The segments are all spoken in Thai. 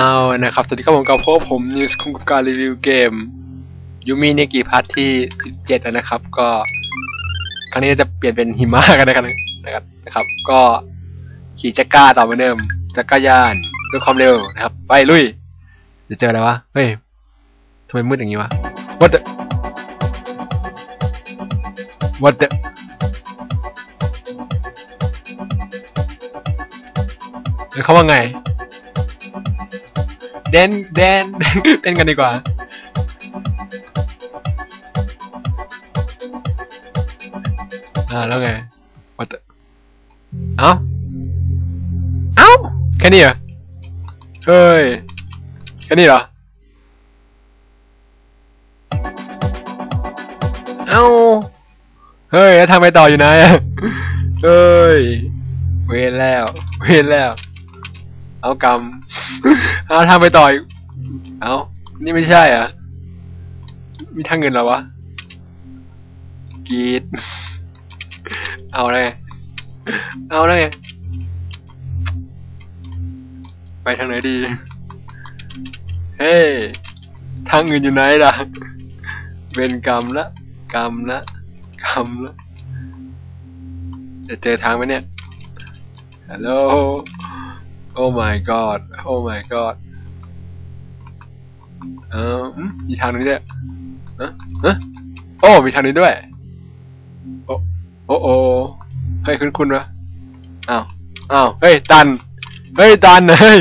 เอานะครับ สวัสดีครับผมกับพวกผมนิวส์คุงกับการรีวิวเกมยูมิเนกิพาร์ทที่ 17 นะครับ ก็ครั้งนี้จะเปลี่ยนเป็นหิมะกันนะครับนะครับนะครับ ก็ขี่จักรก้าต่อเหมือนเดิมจักรยานด้วยความเร็วนะครับ ไปลุย จะเจออะไรวะ เฮ้ยทำไมมืดอย่างนี้วะ what the what the เขาว่าไง แดนแดนเต้นกันดีกว่า อ่าแล้วไง What the เอ้า เอ้า แค่นี้เหรอ เฮ้ย แค่นี้เหรอ เอ้า เฮ้ย แล้วทางไปต่ออยู่ไหนะเฮ้ย เวรแล้ว เวรแล้ว เอากำเอาทางไปต่ออีกเอานี่ไม่ใช่อะ มีทางเงินเหรอวะกรีด เอาเลยเอาเลยไปทางไหนดี เฮ้ยทางอื่นอยู่ไหนล่ะ เป็นกรรมละ กรรมละ กรรมละ จะเจอทางไหมเนี่ย ฮัลโหล โอ้ my god โอ้ my god เอออืมมีทางนี้ด้วยฮะฮะโอ้ มีทางนี้ด้วย โอ้โอ้โอ้เฮ้ยคุณคุณวะอ้าวอ้าวเฮ้ย ตัน เฮ้ย ตัน เฮ้ย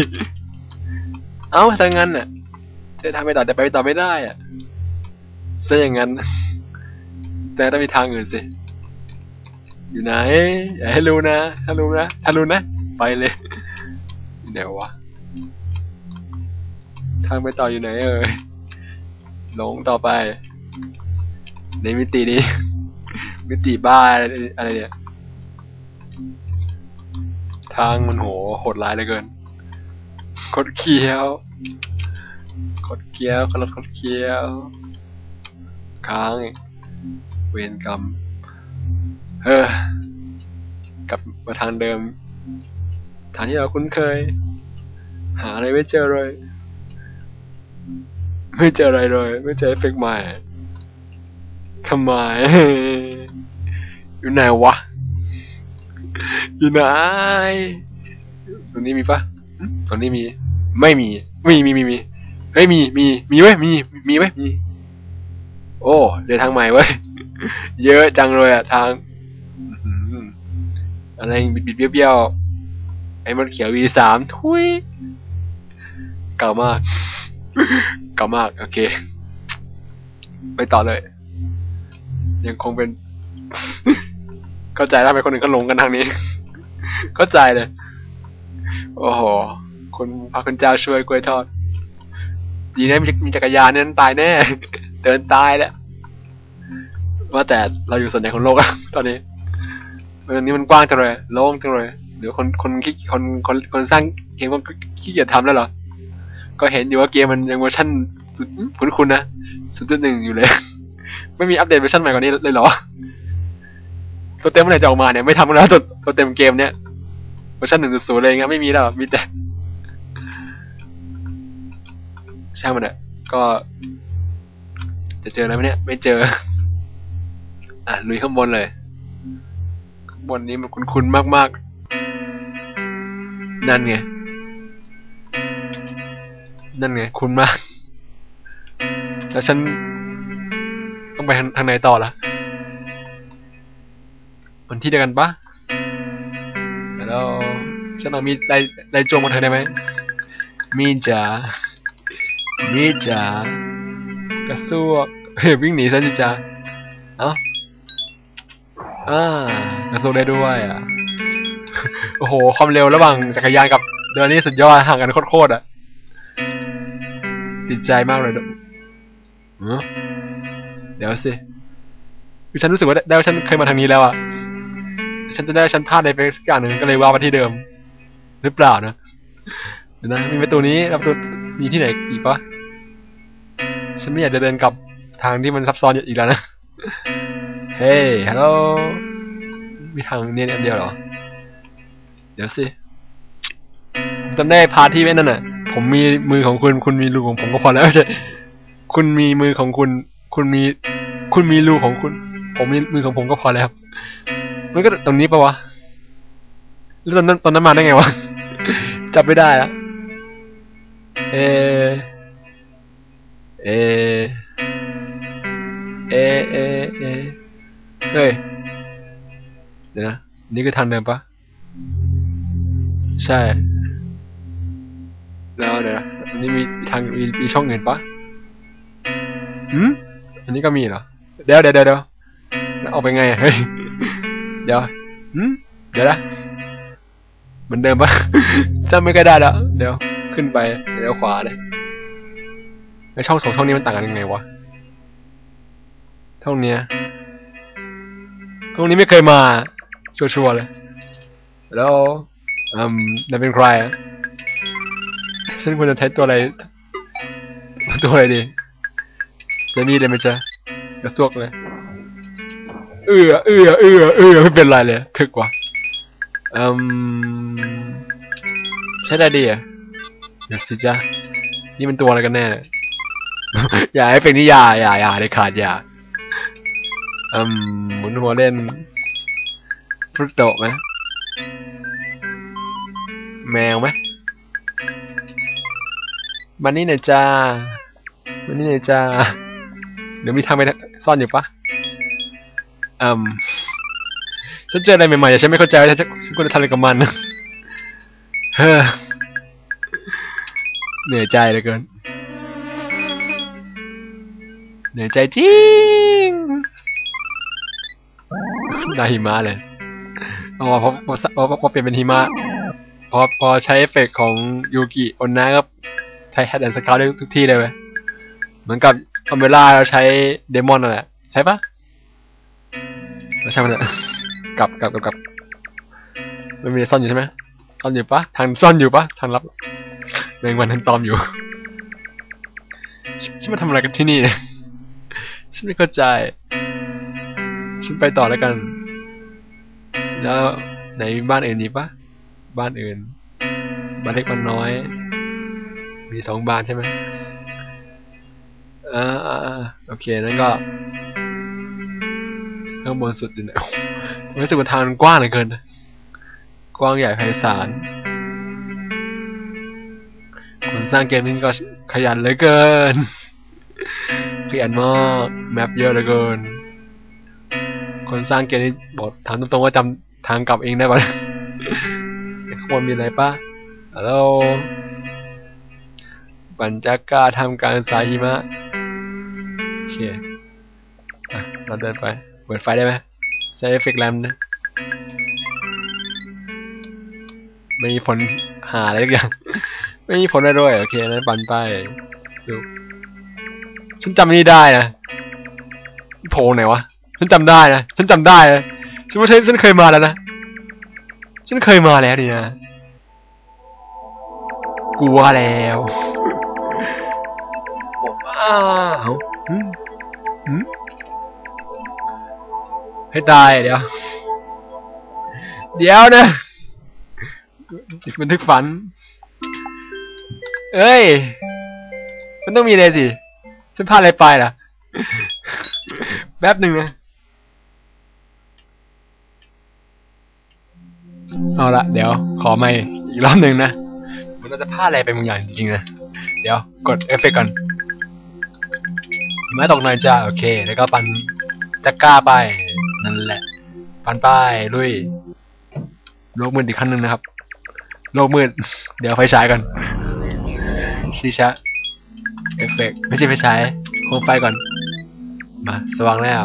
เอ้าถ้างั้นน่ะจะทำไปต่อแต่ไปต่อไม่ได้อะซะอย่างนั้น แต่ต้องมีทางอื่นสิ อยู่ไหน อย่าให้รู้นะ ถ้ารู้นะ ถ้ารู้นะ ไปเลย ไหนวะ ทางไปต่ออยู่ไหนเอ่ยหลงต่อไป ในมิตินี้ มิติบ้าอะไรเนี่ย ทางมันโหโหดร้ายเหลือเกินกดเคี้ยวกดเคี้ยวกดกดเคี้ยวค้างอีกเวรกรรมเออกลับมาทางเดิม ทางที่เราคุ้นเคย หาอะไรไม่เจอเลย ไม่เจออะไรเลย ไม่เจอเอฟเฟกต์ใหม่ทำไมอยู่ไหนวะ อยู่ไหนตรงนี้มีปะตรงนี้มี ไม่มี มีมีมีมีเฮ้ยมี มี มีเว้มี มีเว้มี โอ้ เดินทางใหม่เว้ยเยอะจังเลยอะทาง อะไรบิดบิดเบี้ยวๆ อ้มันเขียว V สามทุยเก่ามาก เก่ามาก โอเค ไปต่อเลย ยังคงเป็น เข้าใจแล้วไมคนอื่นเขาหลงกันทางนี้ เข้าใจเลย โอ้โหคุณพระคุณเจ้าช่วยกล้วยทอดดีนะมีมีจักรยานเนี่ยตายแน่ เดินตายแล้วว่าแต่เราอยู่ส่วนไหนของโลกอะตอนนี้วันนี้มันกว้างจังเลยโล่งจังเลย หรือคนคนขี้คนคนคนสร้างเกมก็ขี้เกียจทำแล้วเหรอ ก็เห็นอยู่ว่าเกมมันยังเวอร์ชันสุดคุ้นคุณนะศูนย์จุดหนึ่งอยู่เลย ไม่มีอัปเดตเวอร์ชันใหม่กว่านี้เลยเหรอ ตัวเต็มเมื่อไหร่จะออกมาเนี่ยไม่ทำแล้วตัวตัวเต็มเกมเนี้ยเวอร์ชันหนึ่งจุดศูนย์เลยงั้นไม่มีแล้วมีแต่ช่างมันอะก็ จะเจออะไรไหมเนี่ย ไม่เจอ อะลุยข้างบนเลย ข้างบนนี้มันคุ้นๆมากๆ นั่นไง นั่นไง คุ้นมาก แล้วฉัน ต้องไปทางทางไหนต่อล่ะมันที่เดียวกันปะแล้วฉันเอามีไรไรโจงมาเธอได้ไหม มีจ๋า มีจ๋า กระซวกเฮ้ยวิ่งหนีซะจิจ๋าเอ้าอ่ากระซวกได้ด้วยอะ โอ้โห ความเร็วระหว่างจักรยานกับเดินนี่สุดยอดห่างกันโคตรๆอะติดใจมากเลยด้วยเอ้อเดี๋ยวสิคือฉันรู้สึกว่าได้ว่าฉันเคยมาทางนี้แล้วอะ ฉันจะได้ฉันพลาดอะไปสักอย่างหนึ่งก็เลยว่ามาที่เดิม หรือเปล่านะเดี๋ยวนะมีประตูนี้ประตูมีที่ไหนอีกปะฉันไม่อยากจะเดินกลับทางที่มันซับซ้อนอีกแล้วนะ เฮ้ยฮัลโหลมีทางเนียนเดียวเหรอ เดี๋ยวสิจำได้พาร์ทที่แม่นั่นน่ะ ผมมีมือของคุณ คุณมีรูของผมก็พอแล้วใช่คุณมีมือของคุณ คุณมี คุณมีรูของคุณ ผมมีมือของผมก็พอแล้วมันก็ตรงนี้ปะวะแล้วตอนนั้นตอนนั้นมาได้ไงวะจับไม่ได้อะเอ เอ เอ เอ เอ เฮ้ย เดี๋ยวนะ นี่คือทางเดินปะ ใช่ แล้วเดี๋ยวนะอันนี้มีทางมีมีช่องอื่นปะหืมอันนี้ก็มีเหรอ เดี๋ยวเดี๋ยวเดี๋ยวเดี๋ยวแล้วออกไปไงอะเฮ้ย เดี๋ยวหืมเดี๋ยวนะเหมือนเดิมปะจำไม่ค่อยได้แล้ว เดี๋ยวขึ้นไปเดี๋ยวขวาเลยแล้วช่องสองช่องนี้มันต่างกันยังไงวะช่องเนี้ยช่องนี้ไม่เคยมาชัวร์ๆเลยแล้ว อืมนั่นเป็นใครฉันควรจะใช้ตัวอะไร ตัวอะไรดีจะมีเลยไหมจ๊ะกระซวกเลย เอือเอือเอือเอือไม่เป็นไรเลยถึกว่ะอืมใช้ได้ดีอะเดี๋ยวสิจ๊ะนี่มันตัวอะไรกันแน่เนี่ยอย่าให้เป็นนิยาอย่าอย่าเลยขาดอย่าอืมหมุนหัวเล่นฟรุตโตไหม แมวไหมมานี่หน่อยจ้ามานี่หน่อยจ้าเดี๋ยวมีทางไปซ่อนอยู่ปะอืมฉันเจออะไรใหม่ๆแต่ฉันไม่เข้าใจว่าฉันควรจะทำอะไรกับมันเฮ้อเหนื่อยใจเหลือเกิน เหนื่อยใจทิ้งนาหิมะเลยอ๋อพอพอพอพอเปลี่ยนเป็นหิมะ พอพอใช้เอฟเฟกต์ของยูกิโอนนะครับ ใช้แฮดแอนด์สกาวได้ทุกที่เลยเว้ยเหมือนกับอเมล่าเราใช้เดมอนนั่นแหละ ใช่ปะแล้วใช่ไหมเนี่ยกลับกลับกลับกลับมันมีซ่อนอยู่ใช่ไหมซ่อนอยู่ปะทางซ่อนอยู่ปะทางลับแมงวันทันตอมอยู่ฉันมาทำอะไรกันที่นี่ฉันไม่เข้าใจ ฉันไปต่อแล้วกัน แล้วไหนบ้านอื่นอีกปะ บ้านอื่น บ้านเล็กบ้านน้อย มีสองบ้านใช่ไหมอ่าอ่าโอเค นั่นก็ ข้างบนสุดอยู่ไหนโอ้โหรู้สึกว่าทางมันกว้างเหลือเกิน กว้างใหญ่ไพศาล คนสร้างเกมนี้ก็ขยันเหลือเกินขยันมากแมปเยอะเหลือเกิน คนสร้างเกมนี้บอกถามตรงๆว่าจำทางกลับเองได้ปะ ข้างบนมีอะไรปะฮัลโหลบัญจากาทำการสายหิมะโอเคอะเราเดินไปเปิดไฟได้ไหมใช้เอฟเฟกต์แรมนะไม่มีผลหาอะไรทุกอย่าง ไม่มีผลอะไรด้วย โอเคนั้นปันไปจุบฉันจำนี่ได้นะโผล่ไหนวะ ฉันจำได้นะ ฉันจำได้นะฉันว่าฉันเคยมาแล้วนะ ฉันเคยมาแล้วเนี่ย กลัวแล้วอ้าวหืมหืมให้ตายเดี๋ยว เดี๋ยวนะติดบันทึกฝัน เอ้ย มันต้องมีอะไรสิ ฉันพลาดอะไรไปล่ะ แป๊บหนึ่งนะ เอาละเดี๋ยวขอไม่อีกรอบหนึ่งนะมันน่าจะพลาดอะไรไปบางอย่างจริงๆนะ เดี๋ยวกดเอฟเฟกต์ก่อนไม้ตกหน่อยจ้าโอเค แล้วก็ปันจักก้าไปนั่นแหละ ปันป้ายลุยโลกมืดอีกขั้นหนึ่งนะครับโลกมืด เดี๋ยวไฟฉายก่อนชีชะเอฟเฟกต์ไม่ใช่ไฟฉายโคมไฟก่อน มา สว่างแล้ว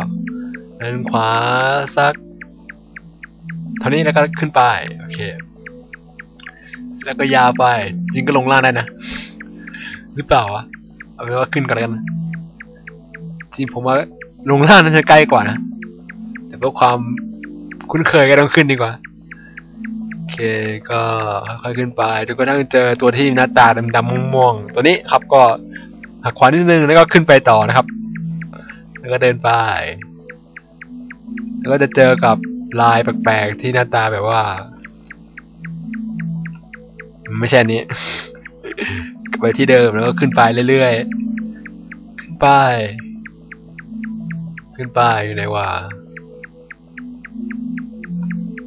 เดินขวาสัก เท่านี้แล้วก็ขึ้นไป โอเค แล้วก็ยาวไป จริงก็ลงล่างได้นะ หรือเปล่าวะ เอาเป็นว่าขึ้นก่อนแล้วกันจริงผมว่าลงล่างน่าจะใกล้กว่านะ แต่เพื่อความคุ้นเคยก็ต้องขึ้นดีกว่า โอเค ก็ค่อยๆขึ้นไปจนกระทั่งเจอตัวที่หน้าตาดำๆม่วงๆ ตัวนี้ครับก็หักขวานิดนึงแล้วก็ขึ้นไปต่อนะครับ แล้วก็เดินไป แล้วก็จะเจอกับ ลายแปลกๆที่หน้าตาแบบว่า ไม่ใช่นี้ กลับไปที่เดิมแล้วก็ขึ้นไปเรื่อยๆ ขึ้นไป ขึ้นไปอยู่ไหนวะ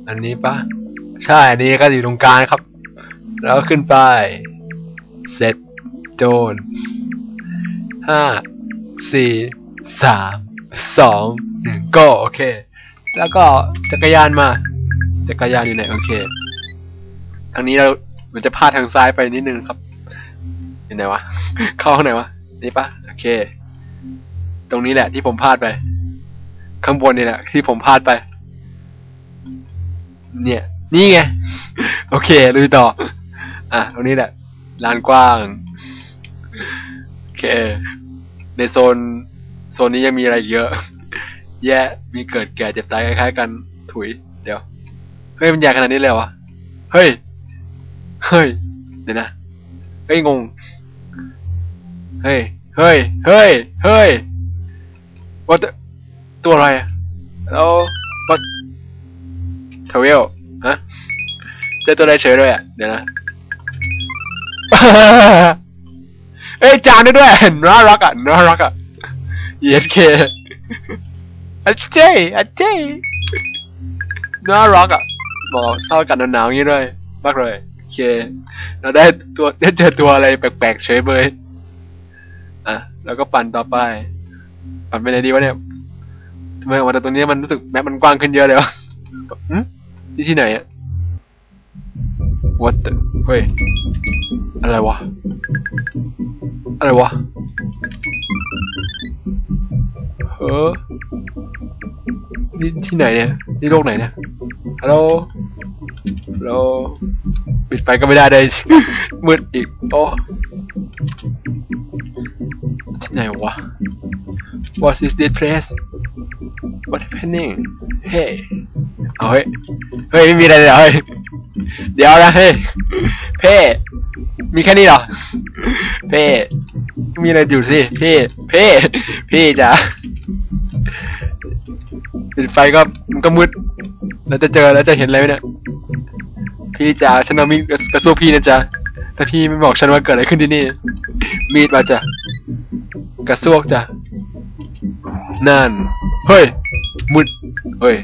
อันนี้ปะใช่อันนี้ก็อยู่ตรงกลางครับ แล้วขึ้นไป เสร็จโจนห้าสี่สามสองหนึ่งก็โอเค แล้วก็จักรยานมา จักรยานอยู่ไหนโอเค ทางนี้เราเหมือนจะพลาดทางซ้ายไปนิดนึงครับอยู่ไหนวะ เข้าข้างไหนวะ นี่ปะโอเค ตรงนี้แหละที่ผมพลาดไป ข้างบนนี่แหละที่ผมพลาดไป เนี่ย นี่ไง โอเคลุยต่อ อะ ตรงนี้แหละ ลานกว้าง โอเค ในโซน โซนนี้ยังมีอะไรเยอะ แย่ มีเกิดแก่เจ็บตายคล้ายๆกันถุย เดี๋ยว เฮ้ย มันใหญ่ขนาดนี้เลยวะ เฮ้ย เฮ้ย เดี๋ยวนะ เฮ้ย งง เฮ้ย เฮ้ย เฮ้ย เฮ้ย what the- ตัวอะไรอะแล้ว what ทเวลฮะเจอตัวอะไรเฉยด้วยอะ เดี๋ยวนะเอ้ยจานด้วยด้วยน่ารักอะน่ารักอะ ESK อัจเจอัจเจน่ารักอะเหมาะเข้ากันหนาวๆอย่างนี้ด้วยมากเลยโอเค เราได้ตัวได้เจอตัวอะไรแปลกๆเฉยเลยอะแล้วก็ปั่นต่อไป ปั่นไปไหนดีวะเนี่ยทำไมออกมาจากตรงนี้มันรู้สึกแมปมันกว้างขึ้นเยอะเลยวะอืมที่ที่ไหนอะ what the เฮ้ย อะไรวะ อะไรวะเฮ้อ นี่ที่ไหนเนี่ย นี่โลกไหนเนี่ย ฮัลโหล ฮัลโหล ปิดไฟก็ไม่ได้เลย มืดอีก โอ้ ที่ไหนวะ What is this place What happening Hey เอาเฮ้ย เฮ้ย ไม่มีอะไรเลยเหรอเฮ้ย เดี๋ยวนะเฮ้ย เพ่ มีแค่นี้เหรอ เพ่ มีอะไรอยู่สิ เพ่ เพ่ พี่จ๋า ปิดไฟก็มันก็มืดแล้วจะเจอแล้วจะเห็นอะไรไหมเนี่ย พี่จ๋าฉันเอามีดกระสู้พี่นะจ๊ะถ้าพี่ไม่บอกฉันว่าเกิดอะไรขึ้นที่นี่ มีดมาจ้ะกระซวกจ้ะนั่น เฮ้ยมุดเฮ้ย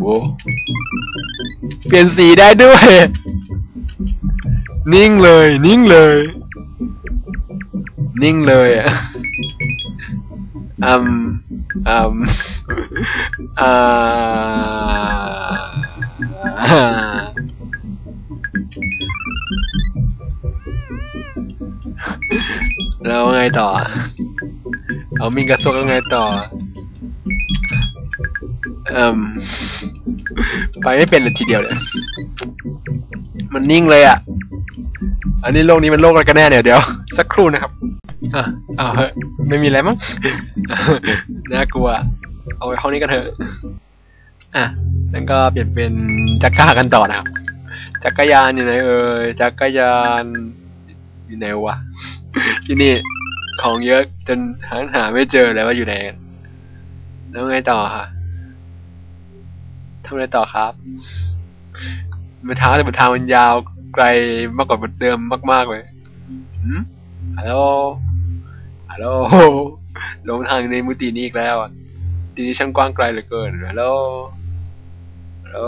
โว้เปลี่ยนสีได้ด้วย นิ่งเลย นิ่งเลย นิ่งเลยอะอืม อืมอ่าแล้วไงต่อ เอามิงกระซวกแล้วไงต่อ เอืมไปไม่เป็นเลยทีเดียวเนี่ย มันนิ่งเลยอะ อันนี้โลกนี้มันโลกอะไรกันแน่เนี่ยเดี๋ยว สักครู่นะครับ อะอ้าวไม่มีอะไรมั้ง น่ากลัว เอาไว้ห้องนี้กันเถอะ อะแล้วก็เปลี่ยนเป็นจักรยานกันต่อนะครับ จักรยานอยู่ไหนเอ่ย จักรยานอยู่ไหนวะ ที่นี่ของเยอะจนหาหาไม่เจอเลยว่าอยู่ไหนกัน แล้วไงต่อคะทำอะไรต่อครับมันทางแต่มันทางมันยาวไกลมากกว่าเดิมมาก ๆ เลยฮัลโหลฮัลโหล ลงทางในมุตินี้อีกแล้วอะทีนี้ช่างกว้างไกลเหลือเกินฮัลโหลฮัลโหล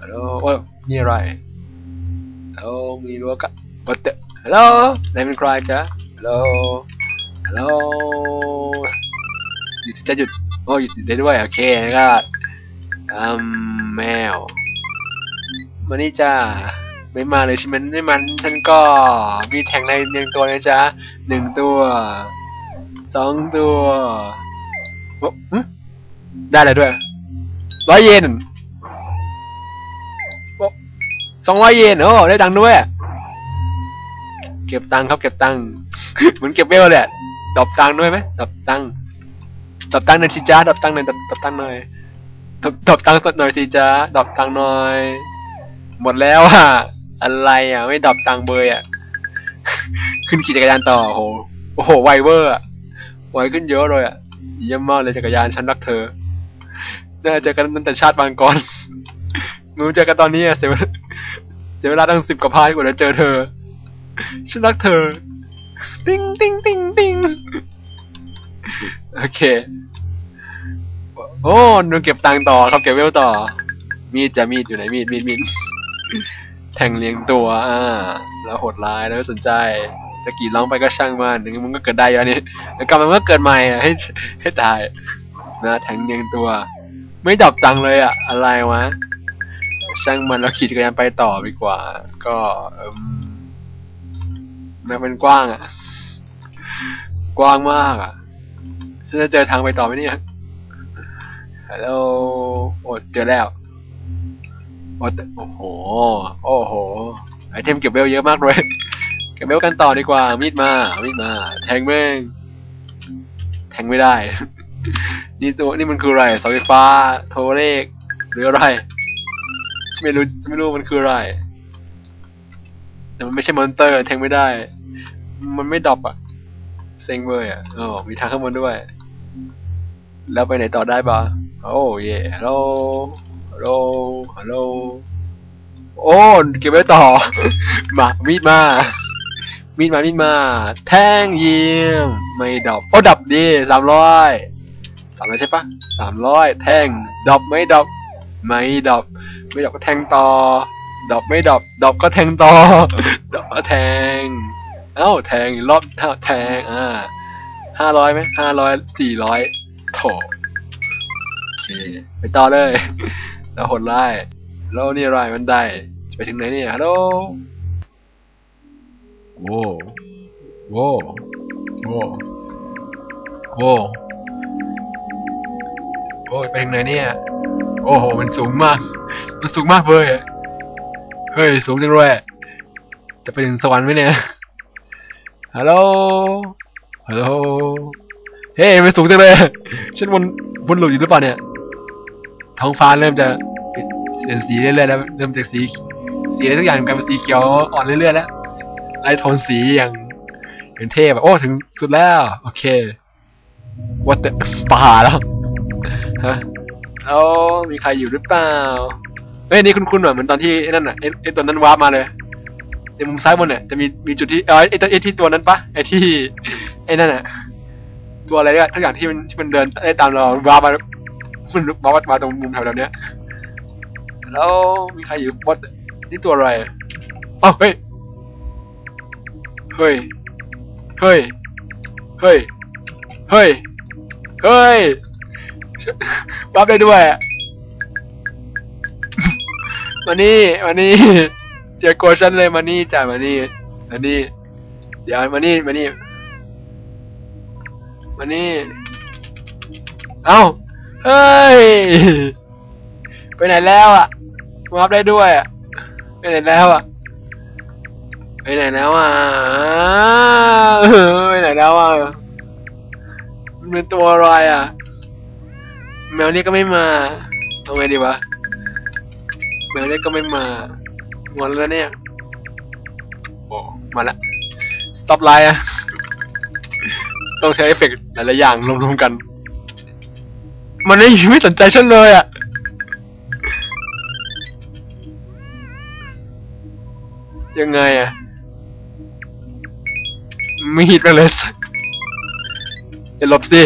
ฮัลโหลโอ้ยนี่อะไรฮัลโหลมีรั้วกะวัดเตฮัลโหลนายเป็นใครจ๊ะฮัลโหลฮัลโหลหยุดจะหยุดโอ้ยหยุดได้ด้วยโอเคก็อืมแมวมานี่จ้า ไม่มาเลยใช่ไหมไม่มันฉันก็มีแทงในหนึ่งตัวนะจ๊ะหนึ่งตัวสองตัวโอ้หึได้เลยด้วยร้อยเยนสองร้อยเยนโอ้ได้ตังค์ด้วย เก็บตังค์ครับเก็บตังค์เหมือนเก็บเวลแหละดอปตังค์ด้วยไหมดอปตังค์ดอปตังค์หน่อยสิจ้าดอปตังค์หน่อยดอปดรอปตังค์หน่อยดอปดรอปตังค์สดหน่อยสิจ้าดอปตังค์หน่อย หมดแล้วอะ อะไรอะ ไม่ดรอปตังเบยอะ ขึ้นขี่จักรยานต่อโหโอ้โหไวเวอร์อะไวขึ้นเยอะเลยอะเยี่ยมมากเลยจักรยานฉันรักเธอน่าเจอกันตั้งแต่ชาติบางก่อนมึงเจอกันตอนนี้อะเสียเวลาเสียเวลาตั้งสิบกว่าพาร์ทกว่าจะเจอเธอฉันรักเธอ ติ้งติ้งติ้งติ้งโอเคโอ้หนูเก็บตังค์ต่อครับเก็บเวลต่อ มีดจะมีดอยู่ไหนมีดมีดมีด แทงเลี้ยงตัว อ่า แล้วโหดร้ายแล้วไม่สนใจตะกี้ร้องไปก็ช่างมันถึงมันก็เกิดได้อยู่อันนี้ แล้วกลับมาเมื่อเกิดใหม่อะให้ให้ตายนะแทงเลี้ยงตัว ไม่ดับตังเลยอะอะไรวะ ช่างมันเราขี่จักรยานไปต่อดีกว่า ก็เอิ่มแม้มันกว้างอะกว้างมากอะฉันจะเจอทางไปต่อไหมเนี่ยฮัลโหลโอ้เจอแล้ว โอ้แต่โอ้โห โอ้โห ไอเทมเก็บเวลเยอะมากเลย เก็บเวลกันต่อดีกว่า มีดมา มีดมา แทงแม่ง แทงไม่ได้ นี่ตัวนี่มันคืออะไรเสาไฟฟ้า โทรเลข หรืออะไรฉันไม่รู้ฉันไม่รู้มันคืออะไร แต่มันไม่ใช่มอนเตอร์ แทงไม่ได้ มันไม่ดรอปอะเซ็งเว้ยอะอ๋อมีทางข้างบนด้วย แล้วไปไหนต่อได้ปะโอ้เย่ฮัลโห ลฮัลโหลฮัลโหลโอ้เก็บไว้ต่อ มา มีดมา มีดมา มีดมา แท่งเยี่ยม ไม่ดับ โอ้ ดับดีสามร้อยสามร้อยใช่ปะสามร้อยแท่งดับไม่ดับ ไม่ดับ ไม่ดับก็แทงต่อดับไม่ดับดับก็แทงต่อดับก็แทง เอ้า แทงรอบท่าแทง อ่าห้าร้อยไหมห้าร้อยสี่ร้อยโถโอเค ไปต่อเลย แล้วหดไล่แล้วนี่อะไรมันได้ จะไปถึงไหนเนี่ยฮัลโหลโว้โว้โว้โว้โอ้ไปถึงไหนเนี่ย โอ้โห มันสูงมาก มันสูงมากเลยเฮ้ย สูงจังเลยจะไปถึงสวรรค์ไหมเนี่ย ฮัลโหล ฮัลโหล เฮ้ย มันสูงจังเลย ฉันวนวนหลุดอยู่หรือเปล่าเนี่ย ท้องฟ้าเริ่มจะ เปลี่ยนสีเรื่อยๆแล้วเริ่มจากสีสีอะไรสักอย่างกลายเป็นสีเขียวอ่อนเรื่อยๆแล้วไล่โทนสีอย่างอย่างเทพโอ้ถึงสุดแล้ว โอเคว่าแต่ป่าแล้วฮะเอมีใครอยู่หรือเปล่าเอ้ยนี่คุณคุณเหมือนตอนที่ไอ้นั่นอะไอ้ไอ้ตัวนั้นวาร์ปมาเลยในมุมซ้ายบนเนี่ยจะมีมีจุดที่เออไอ้ตัวไอ้ที่ตัวนั้นปะไอ้ที่ไอ้นั่นอะตัวอะไรเนี่ยทุกอย่างที่มันที่มันเดินไอ้ตามเราวาร์ปมามันวาร์ปมาตรงมุมแถวๆเนี้ย แล้วมีใครอยู่ว่านี่ตัวอะไรอ๋อเฮ้ย เฮ้ย เฮ้ย เฮ้ย เฮ้ย เฮ้ยรับได้ด้วยอะมานี่มานี่อย่ากลัวฉันเลยมานี่จ้ะมานี่มานี่ เดี๋ยวมานี่มานี่มานี่ เอ้า เฮ้ย ไปไหนแล้วอะ รับได้ด้วยอะไปไหนแล้วอะไปไหนแล้วอะไปไหนแล้วอะมันเป็นตัวอะไรอะ แมวนี่ก็ไม่มาทำไงดีวะแมวนี่ก็ไม่มางอนแล้วเนี่ยโอ้มาละสต็อปไลน์อะต้องใช้เอฟเฟกต์หลายๆอย่างรวมๆกัน มันไม่ไม่สนใจฉันเลยอะ ยังไงอะมีดไปเลยอย่าหลบสิ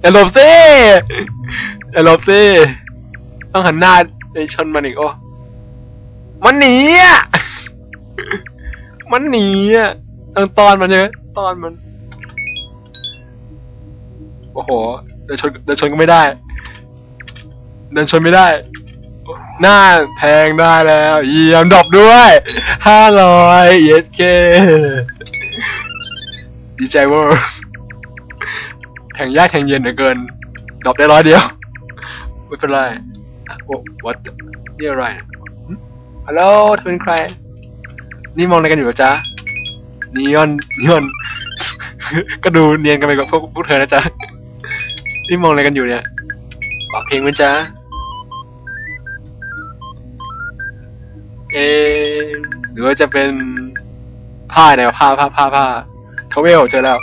อย่าหลบสิอย่าหลบสิต้องหันหน้าไปชนมันอีกโอ้มันหนีอะมันหนีอะต้องตอนมันเนี่ยตอนมัน โอ้โหเดินชนเดินชนก็ไม่ได้ เดินชนไม่ได้ หน้าแทงได้แล้ว เยี่ยมดอปด้วยห้าร้อยเยสเคดีใจเวอร์แทงยากแทงเย็นเหลือเกิน ดอปได้ร้อยเดียว ไม่เป็นไรโอ้ what นี่อะไรฮัลโหลเธอเป็นใคร นี่มองอะไรกันอยู่หรอจ๊ะนีออนนีออน ก็ดูเนียนกันไปกับพวกพวกเธอนะจ๊ะ นี่มองอะไรกันอยู่เนี่ยบอกเพลงไหมจ๊ะ เอ หรือว่าจะเป็นผ้าแนวผ้าผ้าผ้าผ้าทาเวลเจอแล้ว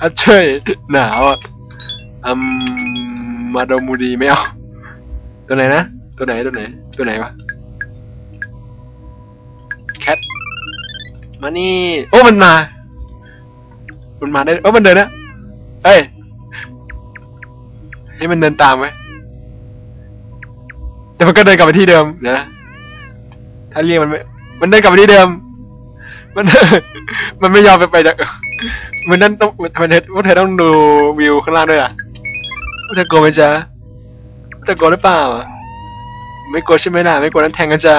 ฮัทเชยหนาวอะอืมมาโดมูดีไม่เอา ตัวไหนนะ ตัวไหนตัวไหน ตัวไหนวะแคทมานี่ โอ้มันมา มันมาได้โอ้มันเดินนะเอ้ยให้มันเดินตามไว้แต่มันก็เดินกลับไปที่เดิมเดี๋ยวนะ ถ้าเรียกมันไม่มันเดินกลับไปที่เดิม มัน มันไม่ยอมไปไปจากมันนั่นต้องมันเธอว่าเธอต้องดูวิวข้างล่างด้วยอะว่าเธอกลัวไหมจ๊ะว่าเธอกลัวหรือเปล่า ไม่กลัวใช่ไหมล่ะ ไม่กลัวนั้นแทงกันจ๊ะ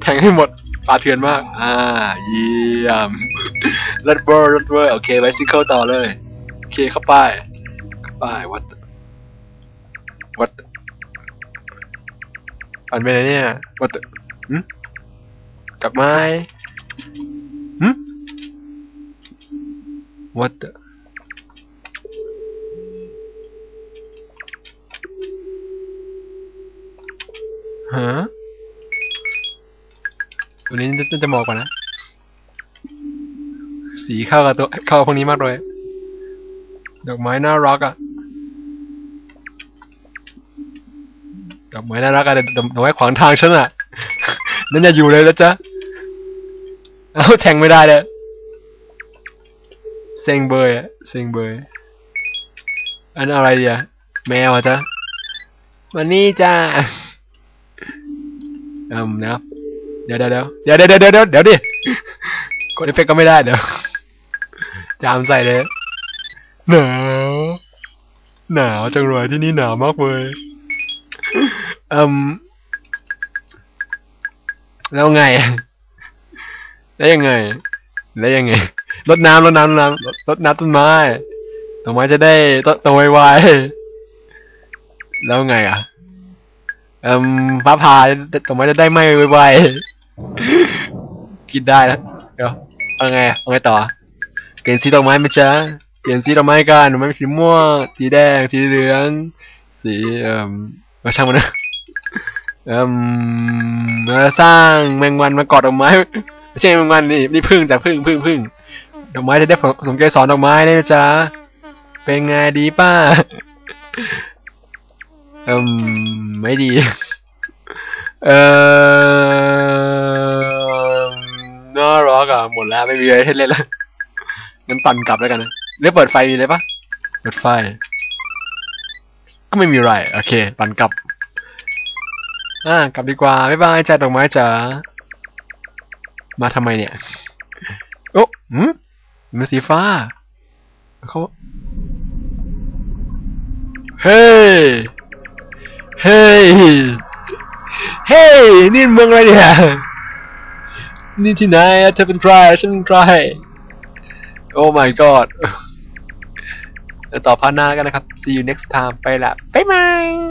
แทงให้หมดปาเถื่อนมาก อ่า เยี่ยมรถเบอร์รถเบอร์โอเคไบซิเคิลต่อเลย โอเคเข้าไป เข้าไปวัดวัด ปั่นไปไหนเนี่ยวัดหืมดอกไม้หืม what the ฮะตัวนี้จะจะเหมอกกว่านะ สีเข้ากับตัวเข้าพวกนี้มากเลย ดอกไม้น่ารักอะ ดอกไม้น่ารักอะแต่ดอกไม้ขวางทางฉันอะนั่นอย่าอยู่เลยแล้วจ๊ะเอาแทงไม่ได้เลยเซ็งเบยอะเซ็งเบยอันอะไรเดียแมวอะจ๊ะมานี่จ้าอืมนะเดี๋ยวเดี๋ยวเดี๋ยวเดี๋ยวเดี๋ยวเดี๋ยวเดี๋ยวดิกดเอฟเฟกต์ก็ไม่ได้เดี๋ยวจามใส่เลยหนาวหนาวจังเลยที่นี่หนาวมากเลย อืมแล้วไง แล้วยังไง แล้วยังไงรดน้ำรดน้ำรดน้ำรดน้ำต้นไม้ต้นไม้จะได้โตโตไวๆแล้วไงอะเอ่มฟ้าผ่าต้นไม้จะได้ไหมไวๆกินได้นะเดี๋ยวเอาไงเอาไงต่อเปลี่ยนสีดอกไม้ไหมจ๊ะเปลี่ยนสีดอกไม้กันดอกไม้เป็นสีม่วงสีแดงสีเหลือง สีเอ่มมาช่างมันนะ เอ่มาสร้างแมงวันมาเกาะดอกไม้ไม่ใช่แมงวันนี่นี่พึ่งจากพึ่งพึ่งพึ่งดอกไม้จะได้ผสมเกสรดอกไม้ได้นะจ๊ะเป็นไงดีป้าเอืมไม่ดี เออน่ารักอะหมดแล้วไม่มีอะไรให้เล่นแล้วงั้นปั่นกลับแล้วกันนะเรียกเปิดไฟมีเลยปะเปิดไฟ ก็ไม่มีไร โอเค ปั่นกลับ อ่ากลับดีกว่า บ๊ายบายจ้าดอกไม้จ๋า มาทำไมเนี่ย โอ้หืมมันสีฟ้า เขา เฮ้ย เฮ้ย เฮ้ย นี่เมืองอะไรเนี่ย นี่ที่ไหนเธอเป็นใครฉันเป็นใคร โอ้ my god เดี๋ยวต่อพาร์ทหน้ากันนะครับ see you next time ไปละ บ๊ายบาย